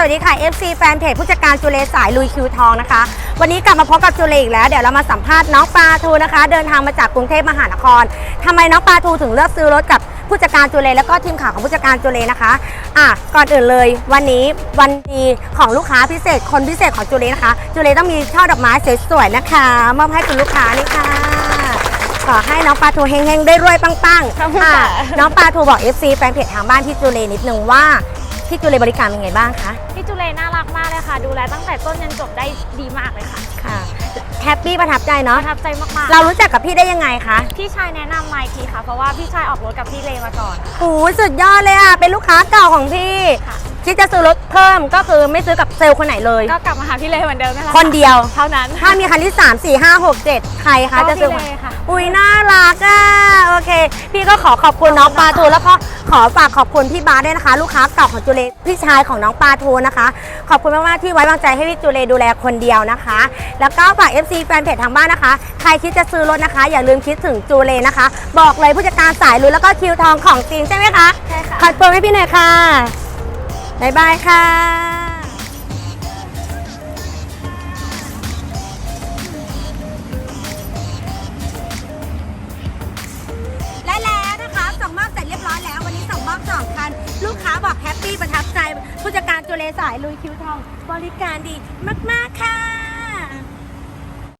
สวัสดีค่ะ FC แฟนเพจผู้จัดการจุเลสายลุยคิวทองนะคะ วันนี้กลับมาพบกับจุเลอีกแล้ว เดี๋ยวเรามาสัมภาษณ์น้องปลาทูนะคะ เดินทางมาจากกรุงเทพมหานครทำไมน้องปลาทูถึงเลือกซื้อรถกับผู้จัดการจุเลแล้วก็ทีมข่าวของผู้จัดการจุเลนะคะอะก่อนอื่นเลย วันนี้วันดีของลูกค้าพิเศษ คนพิเศษของจุเลนะคะ จุเลต้องมีช่อดอกไม้สวยๆนะคะมอบให้คุณลูกค้านี่ค่ะขอให้น้องปลาทูเฮงๆได้รวยปังขอบคุณๆอะค่ะน้องปลาทูบอก FC แฟนเพจทางบ้านพี่จุเลนิดนึงว่า พี่จุเลบริการเป็นไงบ้างคะพี่จุเลน่ารักมากเลยค่ะ ดูแลตั้งแต่ต้นยันจบได้ดีมากเลยค่ะค่ะแฮปปี้ประทับใจปเนาะระทับใจมากเรารู้จักกับพี่ได้ยังไงคะๆพี่ชายแนะนำมาอีกทีค่ะ เพราะว่าพี่ชายออกรถกับพี่เลมาก่อนค่ะโอ้สุดยอดเลยอะเป็นลูกค้าเก่าของพี่ค่ะคิดจะซื้อรถเพิ่มก็คือไม่ซื้อกับเซลล์คนไหนเลย ก็กลับมาหาพี่เลเหมือนเดิมนะคะคนเดียวเท่านั้น ถ้ามีคันที่ 3 4 5 6 7 ใครคะก็จะซื้อพี่เลค่ะอุ้ยน่ารักอะโอเค พี่ก็ขอขอบคุณน้องปลาทูแล้วก็ ขอฝากขอบคุณพี่บาสด้วยนะคะ ลูกค้าเก่าของจูเลพี่ชายของน้องปลาทูนะคะ ขอบคุณมากๆที่ไว้วางใจให้พี่จูเลดูแลคนเดียวนะคะ แล้วก็ฝาก FC แฟนเพจทางบ้านนะคะ ใครคิดจะซื้อรถนะคะ อย่าลืมคิดถึงจูเลนะคะ บอกเลยผู้จัดการสายลุยแล้วก็คิวทองของจริงใช่ไหมคะใช่ค่ะขอเปิดให้พี่หน่อยค่ะบ๊ายบายค่ะและ บอกแฮปปี้ประทับใจผู้จัดการจุเลสายลุยคิวทอง บริการดีมาก ๆ ค่ะ